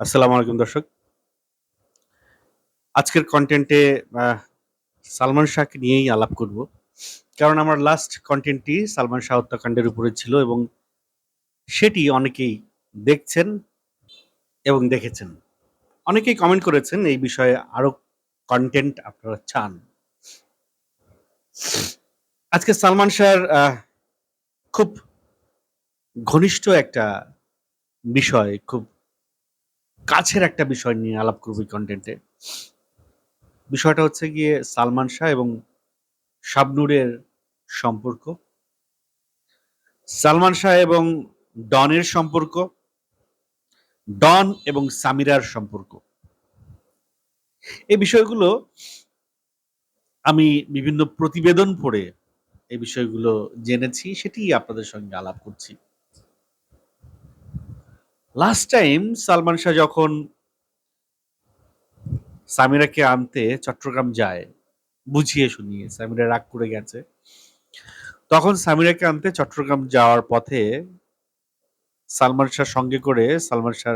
আসসালামু আলাইকুম দর্শক। আজকের কন্টেন্টে সালমান শাহকে নিয়েই আলাপ করব। কারণ আমার লাস্ট কন্টেন্টটি সালমান শাহ হত্যাকাণ্ডের উপরে ছিল এবং সেটি অনেকেই দেখছেন এবং দেখেছেন। অনেকেই কমেন্ট করেছেন এই বিষয়ে আরও কন্টেন্ট আপনারা চান। আজকে সালমান শাহর খুব ঘনিষ্ঠ একটা বিষয়, খুব কাছের একটা বিষয় নিয়ে আলাপ করব কন্টেন্টে বিষয়টা হচ্ছে গিয়ে সালমান শাহ এবং শাবনুরের সম্পর্ক। সালমান শাহ এবং ডনের সম্পর্ক, ডন এবং সামিরার সম্পর্ক। এই বিষয়গুলো আমি বিভিন্ন প্রতিবেদন পড়ে এই বিষয়গুলো জেনেছি সেটি আপনাদের সঙ্গে আলাপ করছি। লাস্ট টাইম সালমান শাহ যখন সামিরাকে আনতে চট্টগ্রাম যায়, বুঝিয়ে শুনিয়ে সামিরা রাগ করে গেছে। তখন সামিরাকে আনতে চট্টগ্রাম যাওয়ার পথে সালমান শাহ সঙ্গে করে সালমান শাহ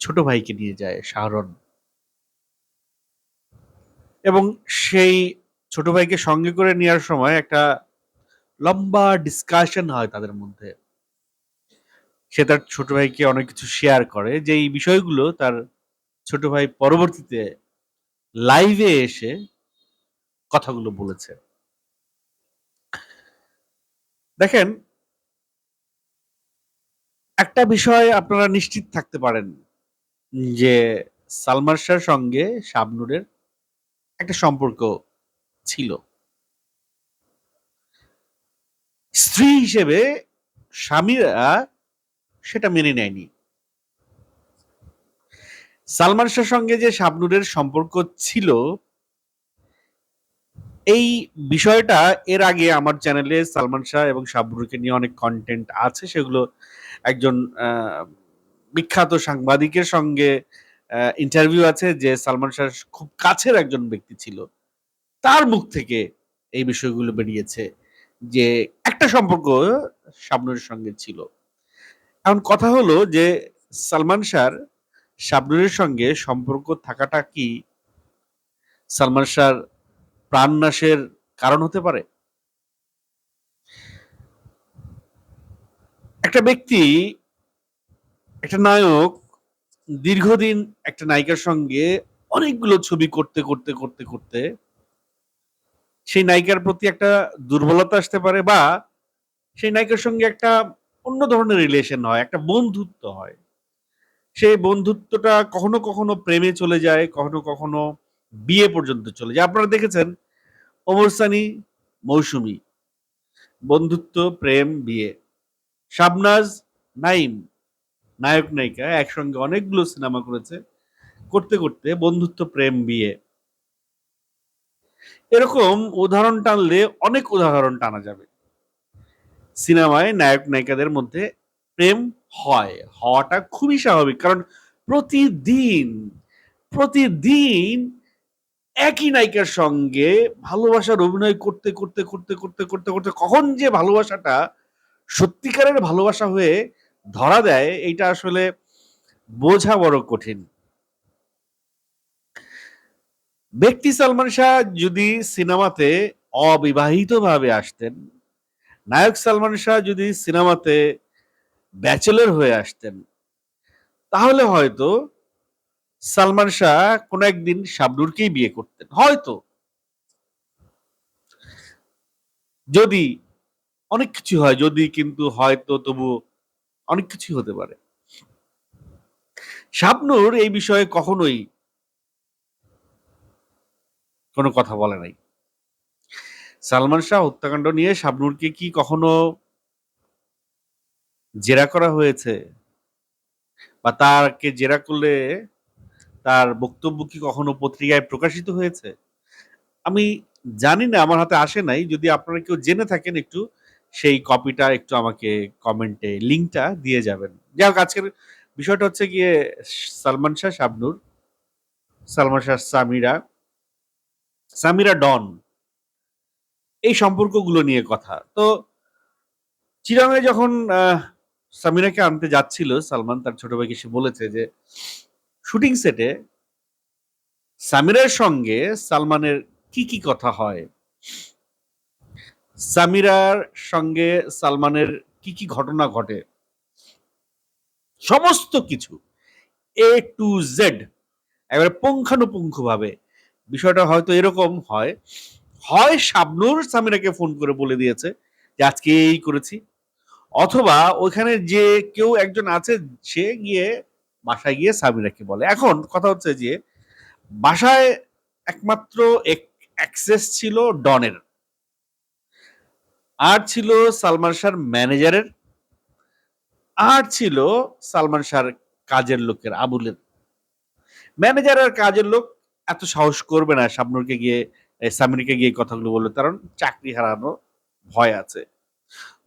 ছোট ভাইকে নিয়ে যায় শাহরন এবং সেই ছোট ভাইকে সঙ্গে করে নেওয়ার সময় একটা লম্বা ডিসকাশন হয় তাদের মধ্যে। সে তার ছোট ভাইকে অনেক কিছু শেয়ার করে, যে এই বিষয়গুলো তার ছোট ভাই পরবর্তীতে লাইভে এসে কথাগুলো বলেছে। দেখেন, একটা বিষয় আপনারা নিশ্চিত থাকতে পারেন যে সালমান শাহর সঙ্গে শাবনুরের একটা সম্পর্ক ছিল। স্ত্রী হিসেবে স্বামীরা সেটা মেনে নেয়নি। সালমান শাহর সঙ্গে যে শাবনুরের সম্পর্ক ছিল, এই বিষয়টা এর আগে আমার চ্যানেলে সালমান শাহ এবং শাবনুরকে নিয়ে অনেক কন্টেন্ট আছে। সেগুলো একজন বিখ্যাত সাংবাদিকের সঙ্গে ইন্টারভিউ আছে যে সালমান শাহ খুব কাছের একজন ব্যক্তি ছিল। তার মুখ থেকে এই বিষয়গুলো বেরিয়েছে যে একটা সম্পর্ক শাবনুরের সঙ্গে ছিল। এখন কথা হলো যে সালমান শাহর শাবনুরের সঙ্গে সম্পর্ক থাকাটা কি সালমান শাহর প্রাণনাশের কারণ হতে পারে? একটা ব্যক্তি, একটা নায়ক, দীর্ঘদিন একটা নায়িকার সঙ্গে অনেকগুলো ছবি করতে করতে করতে করতে সেই নায়িকার প্রতি একটা দুর্বলতা আসতে পারে বা সেই নায়িকার সঙ্গে একটা অন্য ধরনের রিলেশন হয়, একটা বন্ধুত্ব হয়। সেই বন্ধুত্বটা কখনো কখনো প্রেমে চলে যায়, কখনো কখনো বিয়ে পর্যন্ত চলে যায়। আপনারা দেখেছেন, ওমর সানি, মৌসুমি, বন্ধুত্ব, প্রেম, বিয়ে। শাবনাজ নাইম নায়ক, নায়িকা, একসঙ্গে অনেকগুলো সিনেমা করেছে। করতে করতে বন্ধুত্ব, প্রেম, বিয়ে। এরকম উদাহরণ টানলে অনেক উদাহরণ টানা যাবে। সিনেমায় নায়ক নায়িকাদের মধ্যে প্রেম হয়, হওয়াটা খুবই স্বাভাবিক। কারণ প্রতিদিন প্রতিদিন একই নায়িকার সঙ্গে ভালোবাসার অভিনয় করতে করতে করতে করতে করতে করতে কখন যে ভালোবাসাটা সত্যিকারের ভালোবাসা হয়ে ধরা দেয় এটা আসলে বোঝা বড় কঠিন। ব্যক্তি সালমান শাহ যদি সিনেমাতে অবিবাহিত ভাবে আসতেন নায়ক সালমান শাহ যদি সিনেমাতে ব্যাচেলর হয়ে আসতেন, তাহলে হয়তো সালমান শাহ কোনো একদিন শাবনুরকেই বিয়ে করতেন, হয়তো। যদি অনেক কিছু হয়, যদি কিন্তু হয়তো তবু অনেক কিছু হতে পারে। শাবনুর এই বিষয়ে কখনোই কোনো কথা বলে নাই। সালমান শাহ হত্যাকাণ্ড নিয়ে শাবনুরকে কি কখনো জেরা করা হয়েছে? বা তারকে জেরা করলে তার বক্তব্য কি কখনো পত্রিকায় প্রকাশিত হয়েছে? আমি জানি না, আমার হাতে আসে নাই। যদি আপনারা কেউ জেনে থাকেন একটু, সেই কপিটা একটু আমাকে কমেন্টে লিঙ্কটা দিয়ে যাবেন। যাই হোক, আজকের বিষয়টা হচ্ছে গিয়ে সালমান শাহ, শাবনুর, সালমান শাহ সামিরা সামিরা ডন। এই সম্পর্কগুলো নিয়ে কথা। তো চিরাঙে যখন আহ, সামিরাকে আনতে যাচ্ছিল সালমান তার ছোট ভাইকে সে বলেছে যে শুটিং সেটে সামিরার সঙ্গে সালমানের কি কি কথা হয়? সামিরার সঙ্গে সালমানের কি কি ঘটনা ঘটে? সমস্ত কিছু এ টু জেড এবারে পুঙ্খানুপুঙ্খ ভাবে বিষয়টা হয়তো এরকম হয় হয় শাবনুর সামিরাকে ফোন করে বলে দিয়েছে যে আজকে এই করেছি। অথবা ওইখানে যে কেউ একজন আছে, সে গিয়ে বাসায় গিয়ে সামিরাকে বলে। এখন কথা হচ্ছে যে, বাসায় একমাত্র অ্যাক্সেস ছিল ডনের। আর ছিল সালমান শাহর ম্যানেজারের আর ছিল সালমান শাহর কাজের লোকের, আবুলের। ম্যানেজার আর কাজের লোক এত সাহস করবে না শাবনুরকে গিয়ে সামিরকে গিয়ে কথাগুলো বলবে কারণ চাকরি হারানো ভয় আছে।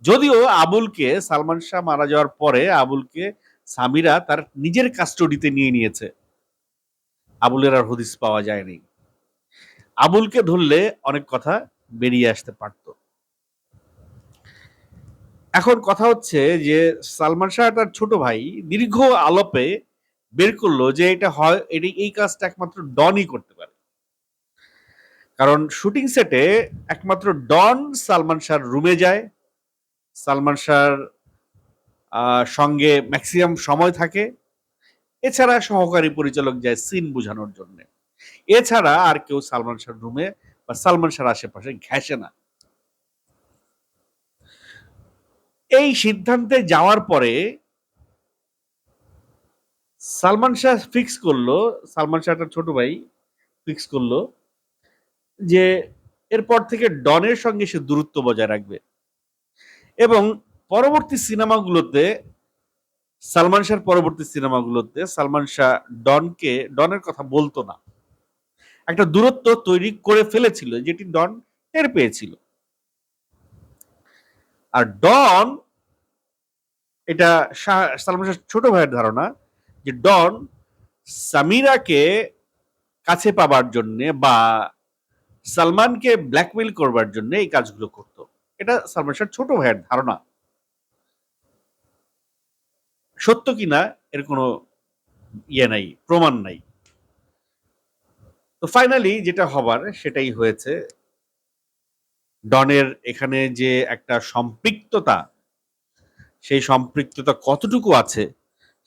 যদিও আবুলকে, সালমান শাহ মারা যাওয়ার পরে আবুলকে সামিরা তার নিজের কাস্টডিতে নিয়ে নিয়েছে। আবুলের আর হদিস পাওয়া যায়নি। আবুলকে ধরলে অনেক কথা বেরিয়ে আসতে পারত। এখন কথা হচ্ছে যে, সালমান শাহ তার ছোট ভাই দীর্ঘ আলোপে বের করল যে, এটা হয়, এটি এই কাজটা একমাত্র ডনই করতে পারে। কারণ শুটিং সেটে একমাত্র ডন সালমান শাহর রুমে যায়। সালমান শাহর সঙ্গে ম্যাক্সিমাম সময় থাকে। এছাড়া সহকারী পরিচালক যায় সিন বোঝানোর জন্য। এছাড়া আর কেউ সালমান শাহর রুমে বা সালমান শাহর আশেপাশে ঘেসে না। এই সিদ্ধান্তে যাওয়ার পরে সালমান শাহ ফিক্স করল, সালমান শাহ ছোট ভাই ফিক্স করল। যে এরপর থেকে ডনের সঙ্গে সে দূরত্ব বজায় রাখবে। এবং পরবর্তী সিনেমাগুলোতে, সালমান শাহর পরবর্তী সিনেমাগুলোতে সালমান শাহ ডনকে, ডনের কথা বলতো না। একটা দূরত্ব তৈরি করে ফেলেছিল, যেটি ডন টের পেয়েছিল। আর ডন, এটা সালমান শাহ ছোট ভাইয়ের ধারণা যে ডন সামিরাকে কাছে পাবার জন্যে বা সালমানকে ব্ল্যাকমেল করবার জন্য এই কাজগুলো করত। এটা সালমান শাহ ছোট ভাইয়ের ধারণা। সত্য কিনা এর কোনো ইয়ে নাই, প্রমাণ নাই। তো ফাইনালি যেটা হবার, সেটাই হয়েছে ডনের এখানে যে একটা সম্পৃক্ততা, সেই সম্পৃক্ততা কতটুকু আছে,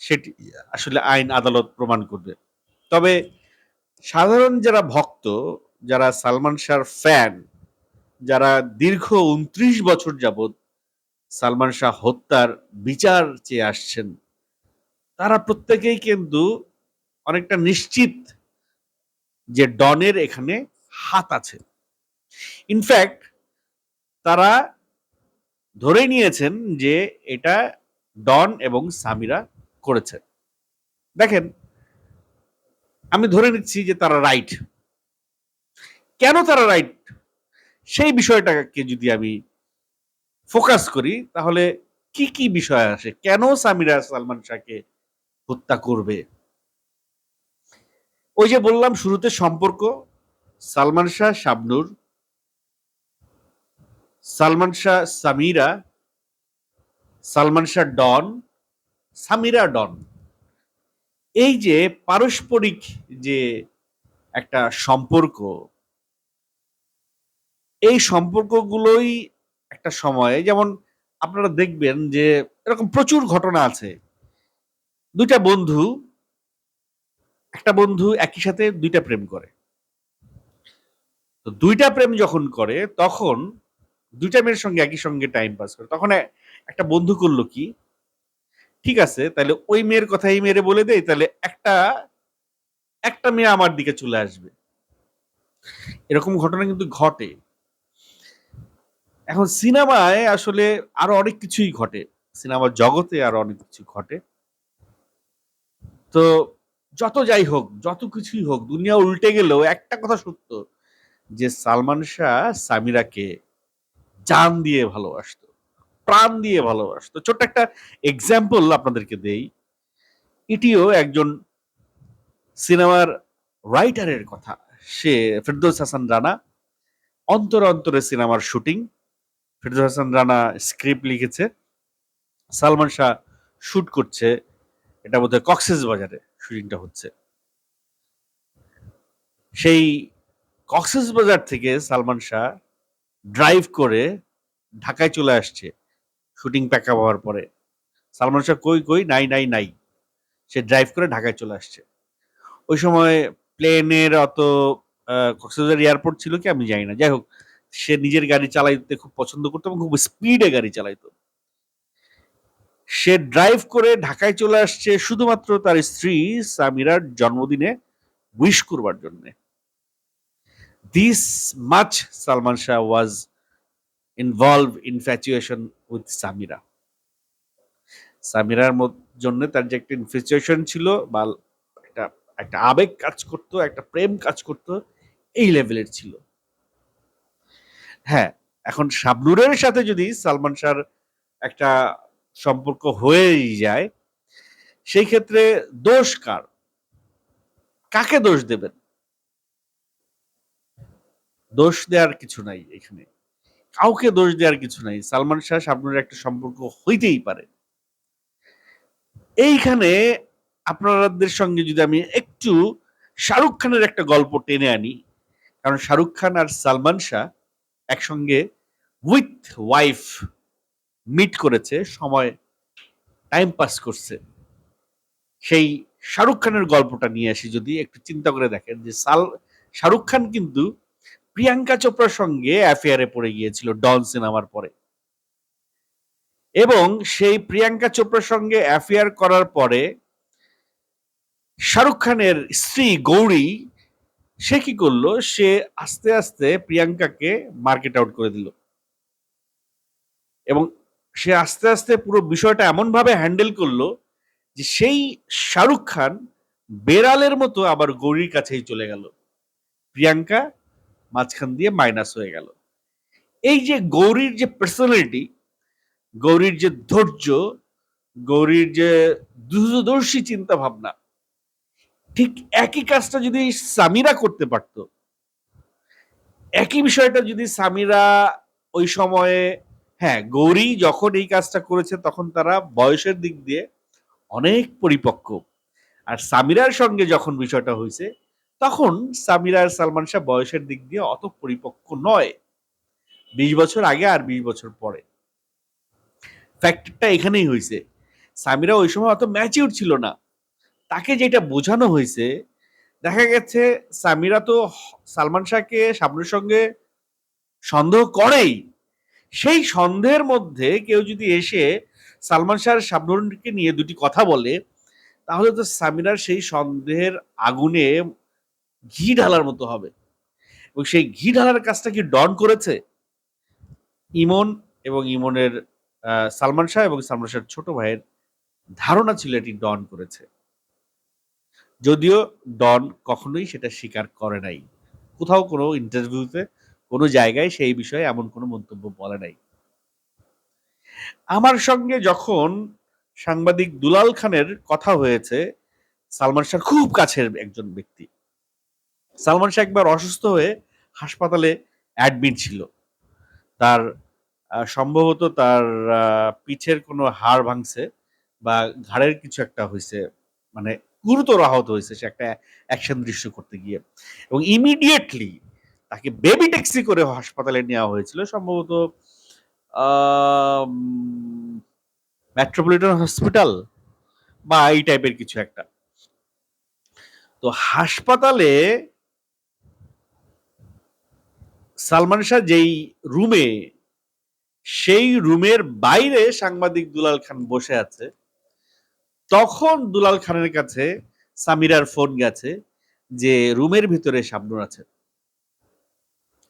সেটি আসলে আইন আদালত প্রমাণ করবে। তবে সাধারণ যারা ভক্ত যারা সালমান শাহর ফ্যান যারা দীর্ঘ উনত্রিশ বছর যাবৎ সালমান শাহ হত্যার বিচার চেয়ে আসছেন, তারা প্রত্যেকেই কিন্তু অনেকটা নিশ্চিত যে ডনের এখানে হাত আছে। ইনফ্যাক্ট তারা ধরে নিয়েছেন যে এটা ডন এবং সামিরা করেছে। দেখেন, আমি ধরে নিচ্ছি যে তারা রাইট কেন তারা রাইট সেই বিষয়টাকে যদি আমি ফোকাস করি, তাহলে কি কি বিষয় আসে? কেন সামিরা সালমান শাহকে হত্যা করবে? ওই যে বললাম, শুরুতে সম্পর্ক, সালমান শাহ, শাবনুর, সালমান শাহ, সামিরা, সালমান শাহ, ডন, সামিরা, ডন। এই যে পারস্পরিক যে একটা সম্পর্ক এই সম্পর্কগুলোই একটা সময়, যেমন আপনারা দেখবেন যে এরকম প্রচুর ঘটনা আছে। দুইটা বন্ধু, একটা বন্ধু একই সাথে দুইটা প্রেম করে। তো দুইটা প্রেম যখন করে, তখন দুইটা মেয়ের সঙ্গে একই সঙ্গে টাইম পাস করে। তখন একটা বন্ধু করল কি? ঠিক আছে, তাহলে ওই মেয়ের কথা এই মেয়েরে বলে দেয় তাহলে একটা একটা মেয়ে আমার দিকে চলে আসবে। এরকম ঘটনা কিন্তু ঘটে। এখন সিনেমায় আসলে আরও অনেক কিছুই ঘটে। সিনেমার জগতে আরও অনেক কিছু ঘটে। তো যত যাই হোক, যত কিছুই হোক, দুনিয়া উল্টে গেলেও একটা কথা সত্য, যে সালমান শাহ সামিরাকে জান দিয়ে ভালোবাসতো, প্রাণ দিয়ে ভালোবাসতো। ছোট্ট একটা এক্সাম্পল আপনাদেরকে দেই। এটিও একজন সিনেমার রাইটারের কথা। সে ফেরদৌস হাসান রানা, অন্তর অন্তরে সিনেমার শুটিং ফেরদৌস হাসান রানা স্ক্রিপ্ট লিখেছে। সালমান শাহ শুট করছে। এটা বোধহয় কক্সেস বাজারে শুটিংটা হচ্ছে। সেই কক্সেস বাজার থেকে সালমান শাহ ড্রাইভ করে ঢাকায় চলে আসছে শুটিং প্যাক হওয়ার পরে। সালমান শাহ কই কই? নাই নাই নাই। সে ড্রাইভ করে ঢাকায় চলে আসছে। ওই সময় প্লেনের অত কক্সবাজার এয়ারপোর্ট ছিল কি? আমি জানি না। যাই হোক সে নিজের গাড়ি চালাইতে খুব পছন্দ করতো এবং খুব স্পিডে গাড়ি চালাইতো। সে ড্রাইভ করে ঢাকায় চলে আসছে শুধুমাত্র তার স্ত্রী সামিরার জন্মদিনে উইশ করবার জন্য। This much Salman Shah was involve infatuation with Samira সামিরার জন্য তার যে একটা ইনফ্যাচুয়েশন ছিল বা একটা একটা আবেগ কাজ করতো, একটা প্রেম কাজ করতো, এই লেভেলের ছিল। হ্যাঁ এখন শাবনুরের সাথে যদি সালমান শাহর একটা সম্পর্ক হয়েই যায়, সেই ক্ষেত্রে দোষ কার? কাকে দোষ দেবেন? দোষ দেওয়ার কিছু নাই এখানে। কাউকে দোষ দেওয়ার কিছু নাই। সালমান শাহ শাবনুরের একটা সম্পর্ক হইতেই পারে। এইখানে আপনাদের সঙ্গে যদি আমি একটু শাহরুখ খানের একটা গল্প টেনে আনি, কারণ শাহরুখ খান আর সালমান শাহ একসঙ্গে উইথ ওয়াইফ মিট করেছে, সময় টাইম পাস করছে। সেই শাহরুখ খানের গল্পটা নিয়ে আসি যদি একটু চিন্তা করে দেখেন যে সাল, শাহরুখ খান কিন্তু প্রিয়াঙ্কা চোপড়ার সঙ্গে অ্যাফেয়ারে পড়ে গিয়েছিল ডন সিনেমার পরে। এবং সেই প্রিয়াঙ্কা চোপড়ার সঙ্গে অ্যাফেয়ার করার পরে শাহরুখ খানের স্ত্রী গৌরী সে কি করল? সে আস্তে আস্তে প্রিয়াঙ্কাকে মার্কেট আউট করে দিল। এবং সে আস্তে আস্তে পুরো বিষয়টা এমন ভাবে হ্যান্ডেল করল যে সেই শাহরুখ খান বেড়ালের মতো আবার গৌরীর কাছেই চলে গেল। প্রিয়াঙ্কা মাঝখান দিয়ে মাইনাস হয়ে গেল। এই যে গৌরীর যে পার্সোনালিটি গৌরীর যে ধৈর্য, গৌরীর যে দূরদর্শী চিন্তা ভাবনা ঠিক একই কাজটা যদি সামিরা করতে পারতো, একই বিষয়টা যদি সামিরা ওই সময়ে হ্যাঁ গৌরী যখন এই কাজটা করেছে তখন তারা বয়সের দিক দিয়ে অনেক পরিপক্ক। আর সামিরার সঙ্গে যখন বিষয়টা হয়েছে, তখন সামিরা আর সালমান শাহ বয়সের দিক দিয়ে অত পরিপক্ক নয়। বিশ বছর আগে আর বিশ বছর পরে। ফ্যাক্টরটা এখানেই হয়েছে। সামিরা ওই সময় অত ম্যাচিউর ছিল না। তাকে যেটা বোঝানো হয়েছে, দেখা গেছে সামিরা তো সালমান শাহকে শাবনুর সঙ্গে সন্দেহ করেই। সেই সন্দেহের মধ্যে কেউ যদি এসে সালমান শাহ শাবনুরকে নিয়ে দুটি কথা বলে, তাহলে তো সামিরার সেই সন্দেহের আগুনে ঘি ঢালার মতো হবে। এবং সেই ঘি ঢালার কাজটা কি ডন করেছে? ইমন এবং ইমনের সালমান শাহ এবং সালমান শাহের ছোট ভাইয়ের ধারণা ছিল এটি ডন করেছে। যদিও ডন কখনোই সেটা স্বীকার করে নাই। কোথাও কোনো ইন্টারভিউতে কোনো জায়গায় সেই বিষয়ে এমন কোনো মন্তব্য বলে নাই। আমার সঙ্গে যখন সাংবাদিক দুলাল খানের কথা হয়েছে, সালমান শাহ খুব কাছের একজন ব্যক্তি। সালমান শাহ একবার অসুস্থ হয়ে হাসপাতালে অ্যাডমিট ছিল। তার সম্ভবত তার পিঠের কোনো হাড় ভাঙছে বা ঘাড়ের কিছু একটা হয়েছে মানে গুরুতর আহত হয়েছে, সে একটা অ্যাকশন দৃশ্য করতে গিয়ে। এবং ইমিডিয়েটলি তাকে বেবি ট্যাক্সি করে হাসপাতালে নেওয়া হয়েছিল। সম্ভবত মেট্রোপলিটন হসপিটাল বা এই টাইপের কিছু একটা। তো হাসপাতালে সালমান শাহ যেই রুমে সেই রুমের বাইরে সাংবাদিক দুলাল খান বসে আছে। তখন দুলাল খানের কাছে সামিরার ফোন গেছে যে রুমের ভিতরে শাবনুর আছে।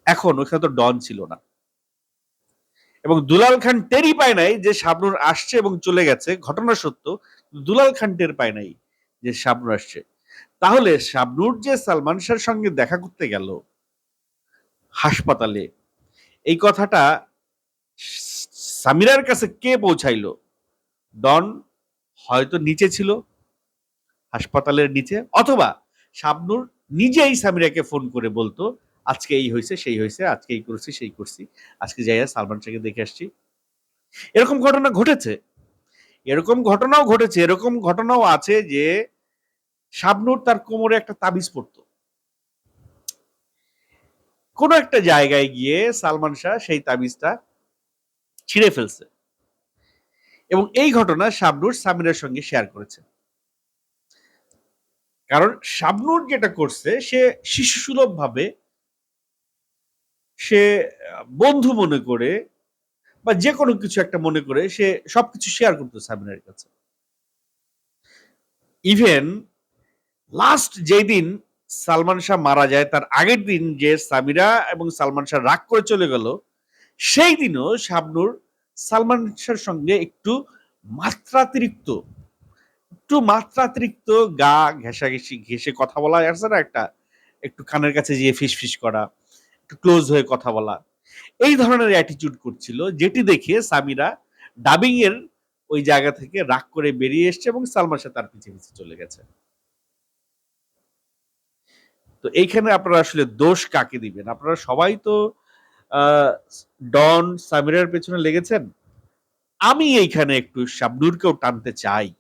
এখন ওখানে তো ডন ছিল না। এবং দুলাল খান টেরই পায় নাই যে শাবনুর আসছে এবং চলে গেছে, ঘটনা সত্য দুলাল খান টের পায় নাই যে শাবনুর আসছে। তাহলে শাবনুর যে সালমান শাহর সঙ্গে দেখা করতে গেল হাসপাতালে, এই কথাটা সামিরার কাছে কে পৌঁছাইলো? ডন হয়তো নিচে ছিল, হাসপাতালের নিচে, অথবা শাবনুর নিজেই সামিরাকে ফোন করে বলতো, আজকে এই হয়েছে সেই হয়েছে আজকে এই করছি, সেই করছি, আজকে যাইয়া সালমান শাহকে দেখে আসছি। এরকম ঘটনা ঘটেছে। এরকম ঘটনাও ঘটেছে, এরকম ঘটনাও আছে যে শাবনূর তার কোমরে একটা তাবিজ পড়তো। কোন একটা জায়গায় গিয়ে সালমান শাহ সেই তাবিজটা ছিঁড়ে ফেলছে। এবং এই ঘটনা শাবনূর সামিরের সঙ্গে শেয়ার করেছে। কারণ শাবনুর যেটা করছে, সে শিশুসুলভ ভাবে সে বন্ধু মনে করে বা যে কোনো কিছু একটা মনে করে সে সবকিছু শেয়ার করতো সামিরের কাছে। ইভেন লাস্ট যেই দিন সালমান শাহ মারা যায়, তার আগের দিন যে সামিরা এবং সালমান শাহ রাগ করে চলে গেল, সেই দিনও শাবনুর সালমান শাহর সঙ্গে একটু মাত্রাতিরিক্ত একটু মাত্রাতিরিক্ত গা ঘেঁষাঘেঁষি, ঘেঁষে কথা বলা আছে না একটা, একটু কানের কাছে ফিস ফিস করা, একটু ক্লোজ হয়ে কথা বলা, এই ধরনের অ্যাটিটিউড করছিল, যেটি দেখে সামিরা ডাবিং এর ওই জায়গা থেকে রাগ করে বেরিয়ে এসছে এবং সালমান শাহ তার পিছিয়ে পিছিয়ে চলে গেছে। তো এইখানে আপনারা আসলে দোষ কাকে দিবেন? আপনারা সবাই তো ডন সামিরার পেছনে লেগেছেন? আমি এইখানে একটু শাবনুরকেও টানতে চাই।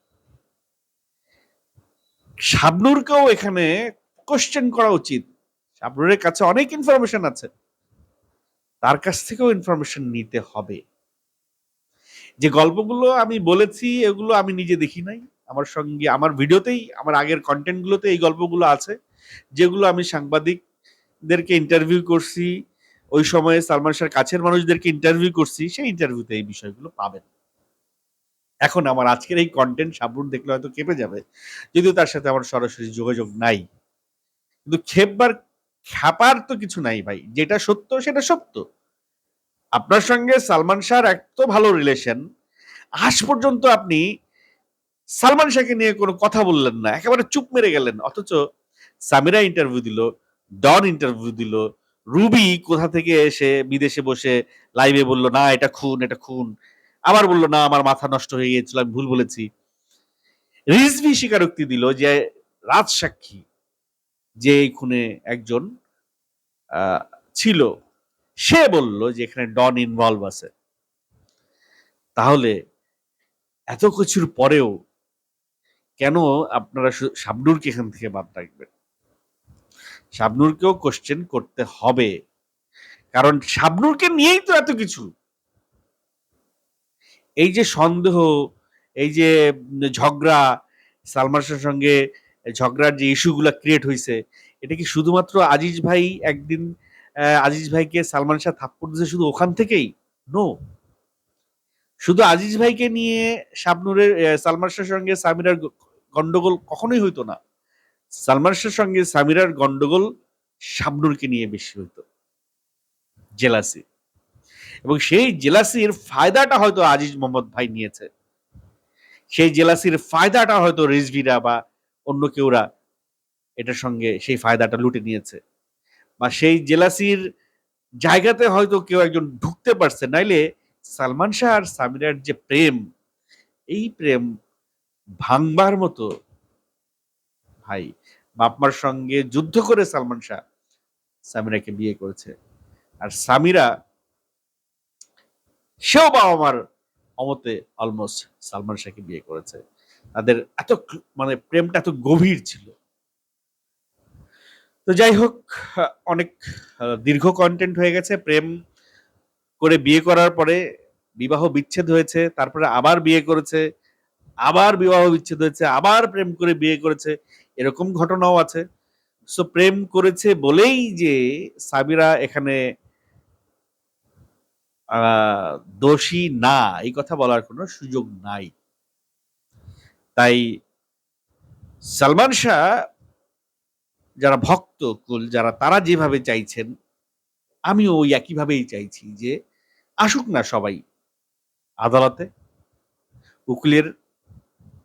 শাবনুরকেও এখানে কোশ্চেন করা উচিত। শাবনুরের কাছে অনেক ইনফরমেশন আছে। তার কাছ থেকেও ইনফরমেশন নিতে হবে। যে গল্পগুলো আমি বলেছি, এগুলো আমি নিজে দেখি নাই। আমার সঙ্গে, আমার ভিডিওতেই, আমার আগের কন্টেন্টগুলোতে এই গল্পগুলো আছে। যেগুলো আমি সাংবাদিকদেরকে ইন্টারভিউ করছি ওই সময়ে সালমান শাহর কাছের মানুষদেরকে ইন্টারভিউ করছি, সেই ইন্টারভিউতে এই বিষয়গুলো পাবেন। এখন আমার আজকের এই কন্টেন্ট সাবরুন দেখলে হয়তো কেঁপে যাবে, যদিও তার সাথে আমার সরাসরি যোগাযোগ নাই। কিন্তু খেপবার খ্যাপার তো কিছু নাই ভাই, যেটা সত্য সেটা সত্য। আপনার সঙ্গে সালমান শাহর এত ভালো রিলেশন আজ পর্যন্ত আপনি সালমান শাহকে নিয়ে কোনো কথা বললেন না, একেবারে চুপ মেরে গেলেন, অথচ সামিরা ইন্টারভিউ দিল, ডন ইন্টারভিউ দিল রুবি কোথা থেকে এসে বিদেশে বসে লাইভে বলল, না, এটা খুন এটা খুন। আবার বলল, না, আমার মাথা নষ্ট হয়ে গিয়েছিল, আমি ভুল বলেছি। রিজভি স্বীকারোক্তি দিল যে রাজ সাক্ষী যে এই খুনে একজন ছিল, সে বলল যে এখানে ডন ইনভলভ আছে। তাহলে এত কিছুর পরেও কেন আপনারা শাবনুরকে এখান থেকে বাদ রাখবেন? শাবনুরকেও কোশ্চেন করতে হবে। কারণ শাবনুরকে নিয়েই তো এত কিছু। এই যে সন্দেহ, এই যে ঝগড়া সালমানের সঙ্গে ঝগড়ার যে ইস্যুগুলো ক্রিয়েট হয়েছে এটা কি শুধুমাত্র আজিজ ভাই একদিন আজিজ ভাইকে সালমান শাহ থাপ্পড় দিয়েছে শুধু ওখান থেকেই? নো শুধু আজিজ ভাইকে নিয়ে শাবনুরের সালমান শাহের সঙ্গে সামিরার গন্ডগোল কখনোই হইতো না। সালমান শাহের সঙ্গে সামিরার গন্ডগোল শাবনুরকে নিয়ে বেশি হইতো। জেলাসি। এবং সেই জেলাসির ফায়দাটা হয়তো আজিজ মোহাম্মদ ভাই নিয়েছে। সেই জেলাসির ফায়দাটা হয়তো রিজভিরা বা অন্য কেউরা এটার সঙ্গে সেই ফায়দাটা লুটে নিয়েছে। বা সেই জেলাসির জায়গাতে হয়তো কেউ একজন ঢুকতে পারছে, নাইলে সালমান শাহ আর সামিরার যে প্রেম, এই প্রেম ভাঙবার মতো ভাই, বাপমার সঙ্গে যুদ্ধ করে সালমান শাহ সামিরাকে বিয়ে করেছে। আর সামিরা সেও বাবা মার অমতে অলমোস্ট সালমান শাহকে বিয়ে করেছে। তাদের এত মানে প্রেমটা এত গভীর ছিল। তো যাই হোক, অনেক দীর্ঘ কন্টেন্ট হয়ে গেছে। প্রেম করে বিয়ে করার পরে বিবাহ বিচ্ছেদ হয়েছে, তারপরে আবার বিয়ে করেছে, আবার বিবাহ বিচ্ছেদ হয়েছে, আবার প্রেম করে বিয়ে করেছে। এরকম ঘটনাও আছে। সো প্রেম করেছে বলেই যে সাবিরা এখানে দোষী না, এই কথা বলার কোনো সুযোগ নাই। তাই সালমান শাহ, যারা ভক্ত কুল, যারা তারা যেভাবে চাইছেন, আমিও ওই একইভাবেই চাইছি যে আসুক না সবাই আদালতে, উকিলের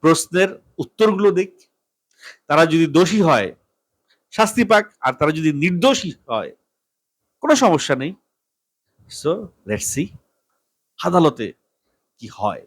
প্রশ্নের উত্তরগুলো দেখ তারা যদি দোষী হয়, শাস্তি পাক, আর তারা যদি নির্দোষী হয়, কোনো সমস্যা নেই। সো লেটস সি আদালতে কি হয়।